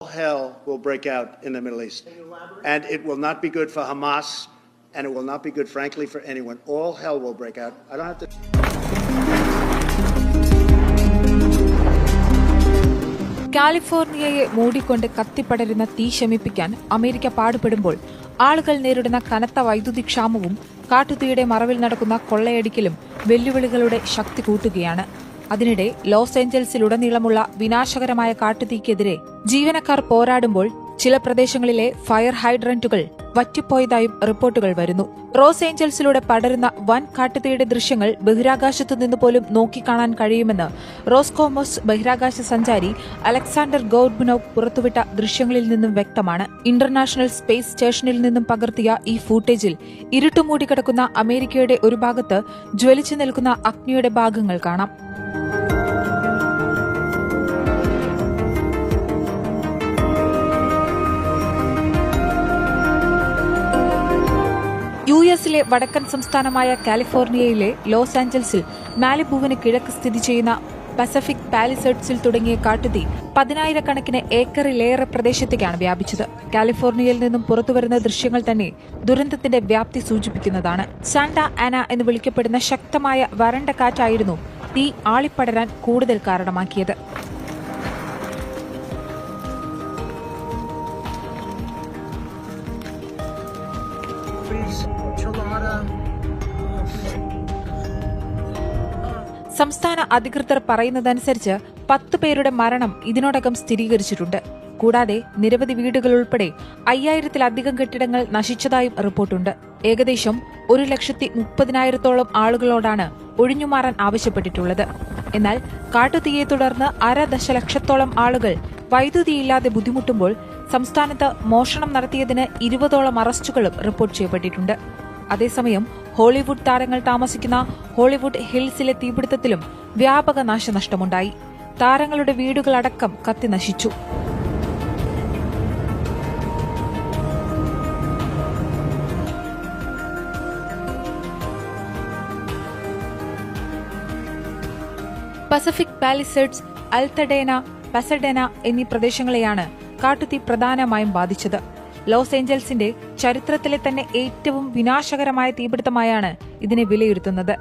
hell will break out in the Middle East. And it will not be good for Hamas, and it will not be good, frankly, for anyone. All hell will break out. I don't have to. കാലിഫോർണിയയെ മൂടിക്കൊണ്ട് കത്തിപ്പടരുന്ന തീ ശമിപ്പിക്കാൻ America പാടുപെടുമ്പോൾ ആളുകൾ നേരിടുന്ന കനത്ത വൈദ്യുതി ക്ഷാമവും കാട്ടുതീയുടെ മറവിൽ നടക്കുന്ന കൊള്ളയടിക്കലും വെല്ലുവിളികളുടെ ശക്തി കൂട്ടുകയാണ് അതിനിടെ ലോസ് ഏഞ്ചൽസിലുടനീളമുള്ള വിനാശകരമായ കാട്ടുതീക്കെതിരെ ജീവനക്കാർ പോരാടുമ്പോൾ ചില പ്രദേശങ്ങളിലെ ഫയർ ഹൈഡ്രന്റുകൾ വറ്റിപ്പോയതായും റിപ്പോർട്ടുകൾ വരുന്നു. റോസ് ഏഞ്ചൽസിലൂടെ പടരുന്ന വൻ കാട്ടുതീയുടെ ദൃശ്യങ്ങൾ ബഹിരാകാശത്തു നിന്ന് പോലും നോക്കിക്കാണാൻ കഴിയുമെന്ന് റോസ്കോമോസ് ബഹിരാകാശ സഞ്ചാരി അലക്സാണ്ടർ ഗോർബുനോവ് പുറത്തുവിട്ട ദൃശ്യങ്ങളിൽ നിന്നും വ്യക്തമാണ്. ഇന്റർനാഷണൽ സ്പേസ് സ്റ്റേഷനിൽ നിന്നും പകർത്തിയ ഈ ഫൂട്ടേജിൽ ഇരുട്ടുമൂടി കിടക്കുന്ന അമേരിക്കയുടെ ഒരു ഭാഗത്ത് ജ്വലിച്ചു നിൽക്കുന്ന അഗ്നിയുടെ ഭാഗങ്ങൾ കാണാം. യു എസിലെ വടക്കൻ സംസ്ഥാനമായ കാലിഫോർണിയയിലെ ലോസ് ആഞ്ചൽസിൽ മാലിബുവിന് കിഴക്ക് സ്ഥിതി ചെയ്യുന്ന പസഫിക് പാലിസേഡ്സിൽ തുടങ്ങിയ കാട്ടുതീ പതിനായിരക്കണക്കിന് ഏക്കറിലേറെ പ്രദേശത്തേക്കാണ് വ്യാപിച്ചത്. കാലിഫോർണിയയിൽ നിന്നും പുറത്തുവരുന്ന ദൃശ്യങ്ങൾ തന്നെ ദുരന്തത്തിന്റെ വ്യാപ്തി സൂചിപ്പിക്കുന്നതാണ്. സാന്റ ആന എന്ന് വിളിക്കപ്പെടുന്ന ശക്തമായ വരണ്ട കാറ്റായിരുന്നു തീ ആളിപ്പടരാൻ കൂടുതൽ കാരണമാക്കിയത്. Please. സംസ്ഥാന അധികൃതർ പറയുന്നതനുസരിച്ച് പത്ത് പേരുടെ മരണം ഇതിനോടകം സ്ഥിരീകരിച്ചിട്ടുണ്ട്. കൂടാതെ നിരവധി വീടുകൾ ഉൾപ്പെടെ അയ്യായിരത്തിലധികം കെട്ടിടങ്ങൾ നശിച്ചതായും റിപ്പോർട്ടുണ്ട്. ഏകദേശം ഒരു ലക്ഷത്തി മുപ്പതിനായിരത്തോളം ആളുകളോടാണ് ഒഴിഞ്ഞുമാറാൻ ആവശ്യപ്പെട്ടിട്ടുള്ളത്. എന്നാൽ കാട്ടുതീയെ തുടർന്ന് അര ദശലക്ഷത്തോളം ആളുകൾ വൈദ്യുതിയില്ലാതെ ബുദ്ധിമുട്ടുമ്പോൾ സംസ്ഥാനത്ത് മോഷണം നടത്തിയതിന് ഇരുപതോളം അറസ്റ്റുകളും റിപ്പോർട്ട് ചെയ്യപ്പെട്ടിട്ടുണ്ട്. അതേസമയം ഹോളിവുഡ് താരങ്ങൾ താമസിക്കുന്ന ഹോളിവുഡ് ഹിൽസിലെ തീപിടുത്തത്തിലും വ്യാപക നാശനഷ്ടമുണ്ടായി. താരങ്ങളുടെ വീടുകളടക്കം കത്തി നശിച്ചു. പസഫിക് പാലിസേഡ്സ് അൽത്തഡേന പസഡേന എന്നീ പ്രദേശങ്ങളെയാണ് കാട്ടുതീ പ്രധാനമായും ബാധിച്ചത്. ലോസ് ഏഞ്ചൽസിന്റെ ചരിത്രത്തിലെ തന്നെ ഏറ്റവും വിനാശകരമായ തീപിടുത്തമായാണ് ഇതിനെ വിലയിരുത്തുന്നത്.